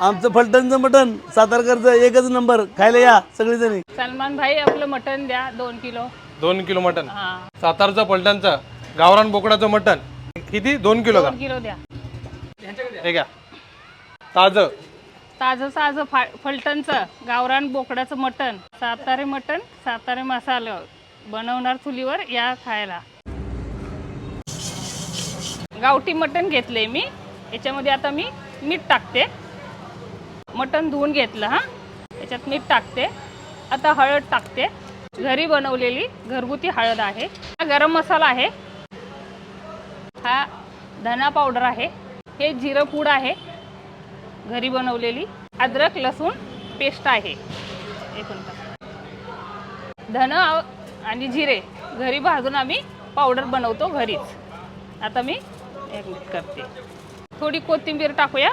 आमचं फलटणचं मटण सातारकरचं एकच नंबर. खायला या सगळेजणी. सलमान भाई आपलं मटण द्या दोन किलो. दोन किलो मटन हा. सातारचं पलटणचं गावरान बोकडाचं मटन किती? दोन किलो का? दोन किलो द्या. हे घ्या. ताजं. ताजं ताजं फा फलटणचं गावरान बोकडाचं मटण सातारे मटण सातारे मसाला. बनवणार चुलीवर या खायला. गावठी मटण घेतले मी. याच्यामध्ये आता मी मीठ टाकते. मटण धुवून घेतलं हां. याच्यात मीठ टाकते. आता हळद टाकते. घरी बनवलेली घरगुती हळद आहे. हा गरम मसाला आहे. हा धना पावडर आहे. हे जिरं पूड आहे. घरी बनवलेली अद्रक लसूण पेस्ट आहे. एक धन आणि जिरे घरी भाजून आम्ही पावडर बनवतो घरीच. आता मी एक मिनिट करते. थोडी कोथिंबीर टाकूया.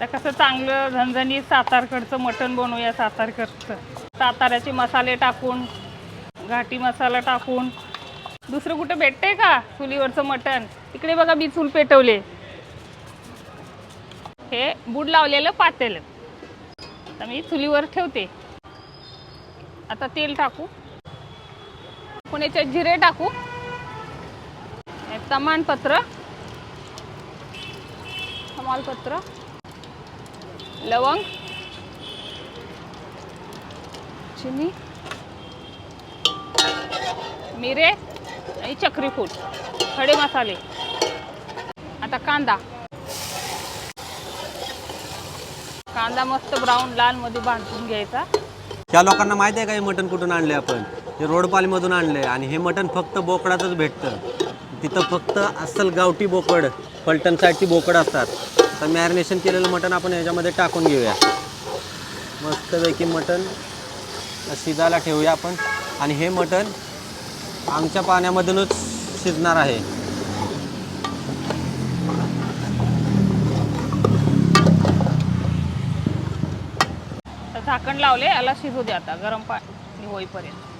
तर कसं चांगलं झणझणीत सातारकडचं मटण बनवूया सातारकडचं. साताऱ्याचे मसाले टाकून घाटी मसाला टाकून. दुसरं कुठं भेटते का चुलीवरचं मटण? इकडे बघा मी चूल पेटवले. हे बूड लावलेलं पातेल. आता मी चुलीवर ठेवते. आता तेल टाकू. पुण्याचे याच्यात जिरे टाकू. तमानपत्र तमालपत्र. लवंग चिनी मिरे आणि चक्रीफूट खडे मसाले. आता कांदा. कांदा मस्त ब्राऊन लाल मध्ये भाजून घ्यायचा. त्या लोकांना माहिती आहे का हे मटण कुठून आणले आपण? हे रोडपालीमधून आणले आणि हे मटण फक्त बोकडातच भेटतं. तिथं फक्त अस्सल गावठी बोकड पलटणसाठी साईडची बोकड असतात. तर मॅरिनेशन केलेलं मटण आपण ह्याच्यामध्ये टाकून घेऊया. मस्तपैकी मटण शिजायला ठेवूया आपण. आणि हे मटण आमच्या पाण्यामधूनच शिजणार आहे. तर झाकण लावले याला शिजू दे आता गरम पाणी होईपर्यंत.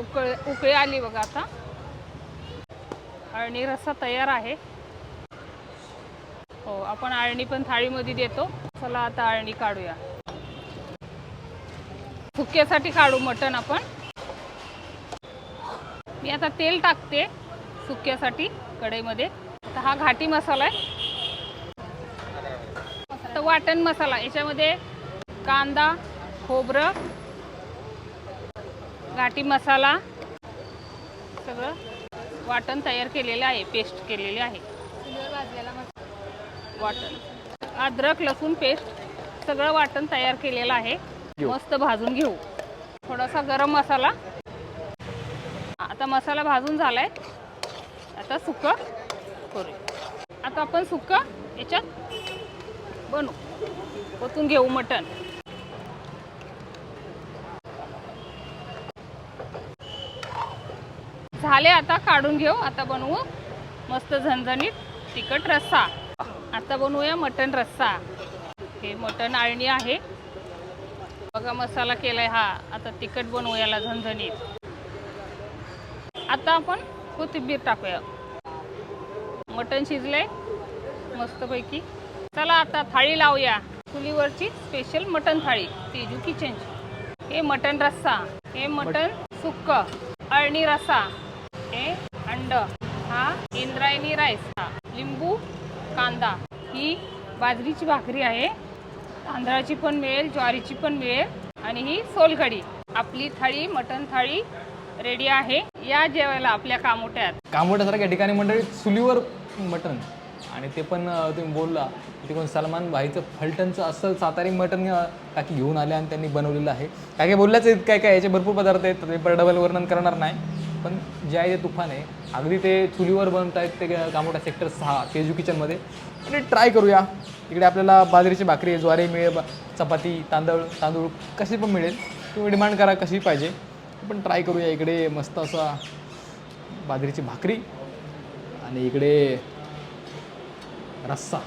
उकळ उकळी आली बघा आता. अळणी रस्सा तयार आहे. हो आपण अळणी पण थाळीमध्ये देतो. चला आता अळणी काढूया. सुक्यासाठी काढू मटण आपण. मी आता तेल टाकते सुक्यासाठी कढईमध्ये. आता हा घाटी मसाला आहे. आता वाटण मसाला. याच्यामध्ये कांदा खोबरं घाटी मसाला सगळं वाटण तयार केलेलं आहे पेस्ट केलेले आहे. वाटण. अद्रक लसूण पेस्ट सगळं वाटण तयार केलेलं आहे. मस्त भाजून घेऊ. थोडासा गरम मसाला. आता मसाला भाजून झालाय. आता सुक्क करू आता आपण सुक्क याच्यात बनवू ओतून घेऊ मटण. झाले आता काढून घेऊ. आता बनवू मस्त झणझणीत तिखट रस्सा. आता बनवूया मटण रस्सा. हे मटण आळणी आहे. बघा मसाला केलाय हा. आता तिखट बनवू याला झणझणीत. आता आपण कोथिंबीर टाकूया. मटण शिजलंय मस्तपैकी. चला आता थाळी लावूया. चुलीवरची स्पेशल मटण थाळी तेजू किचनची हे मटण रस्सा. हे मटण सुक्क अळणी रस्सा. हे अंड. हा इंद्रायणी राईस. हा लिंबू कांदा. ही बाजरीची भाकरी आहे. तांदळाची पण मिळेल ज्वारीची पण मिळेल. आणि ही सोलकढी. आपली थाळी मटण थाळी रेडी आहे. या जेवायला आपल्या कामोट्यात. कामोट्यासारख्या ठिकाणी मंडळी चुलीवर मटण. आणि ते पण तुम्ही बोलला तिकडून कोण सलमान भाईचं फलटणचं असं सातारी मटण अं, काकी घेऊन आले आणि त्यांनी बनवलेलं आहे. काय बोलल्याच काय काय याचे भरपूर पदार्थ आहेत. ते पण डबल वर्णन करणार नाही. पण जे आहे ते तुफान आहे. अगदी ते चुलीवर बनत आहेत ते कामोठा सेक्टर सहा तेजू किचनमध्ये आणि ट्राय करूया. इकडे आपल्याला बाजरीची भाकरी ज्वारी मिळेल चपाती तांदूळ तांदूळ कशी पण मिळेल. तुम्ही डिमांड करा कशी पाहिजे. पण ट्राय करूया इकडे मस्त असा बाजरीची भाकरी आणि इकडे रस्सा.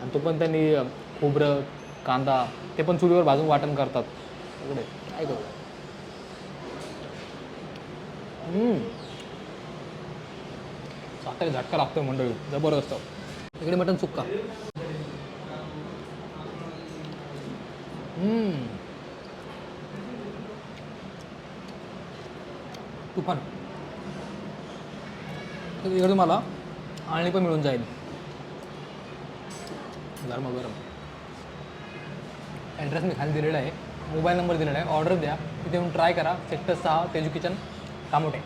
आणि तो पण त्यांनी खोबरं कांदा ते पण चुलीवर भाजून वाटण करतात. इकडे काय करूया. सातारी झटका लागतोय मंडळी जबरदस्त. इकडे मटन सुक्का. हम्म. तुफान. तर इकडे तुम्हाला आळणी पण मिळून जाईल. गरम गरम. ॲड्रेस मी खाली दिलेला आहे. मोबाईल नंबर दिलेला आहे. ऑर्डर द्या. तिथे येऊन ट्राय करा. सेक्टर सहा तेजू किचन कामोटे